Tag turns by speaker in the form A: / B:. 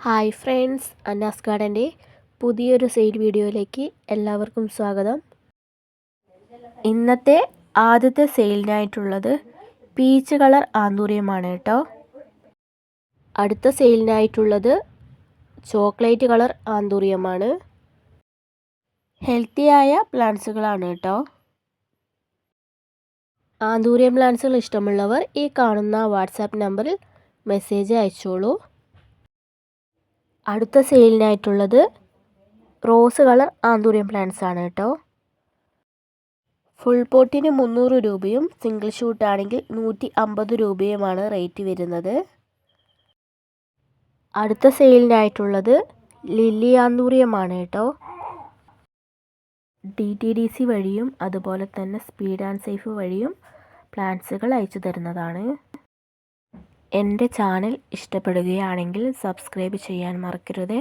A: Hi friends അന്നാസ് ഗാർഡന്റെ പുതിയൊരു sale വീഡിയോയിലേക്ക് എല്ലാവർക്കും സ്വാഗതം. ഇന്നത്തെ ആദ്യത്തെ സെയിലിനായിട്ടുള്ളത് പീച്ച് കളർ ആന്തൂര്യമാണ് കേട്ടോ. അടുത്ത സെയിലിനായിട്ടുള്ളത് ചോക്ലേറ്റ് കളർ ആന്തൂര്യമാണ് ഹെൽത്തിയായ പ്ലാന്റ്സുകളാണ് കേട്ടോ. ആന്തൂര്യം പ്ലാന്റ്സുകൾ ഇഷ്ടമുള്ളവർ ഈ കാണുന്ന വാട്സാപ്പ് നമ്പറിൽ മെസ്സേജ് അയച്ചോളൂ. അടുത്ത സെയിലിനായിട്ടുള്ളത് റോസ് കളർ ആന്തൂര്യം പ്ലാന്റ്സ് ആണ് കേട്ടോ. ഫുൾ പോട്ടിന് മുന്നൂറ് രൂപയും സിംഗിൾ ഷൂട്ട് ആണെങ്കിൽ നൂറ്റി അമ്പത് രൂപയുമാണ് റേറ്റ് വരുന്നത്. അടുത്ത സെയിലിനായിട്ടുള്ളത് ലില്ലി ആന്തൂര്യമാണ് കേട്ടോ. ഡി ടി ഡി സി വഴിയും അതുപോലെ തന്നെ സ്പീഡ് ആൻഡ് സേഫ് വഴിയും പ്ലാന്റ്സുകൾ അയച്ചു തരുന്നതാണ്. എന്റെ ചാനൽ ഇഷ്ടപ്പെടുകയാണെങ്കിൽ സബ്സ്ക്രൈബ് ചെയ്യാൻ മറക്കരുതേ.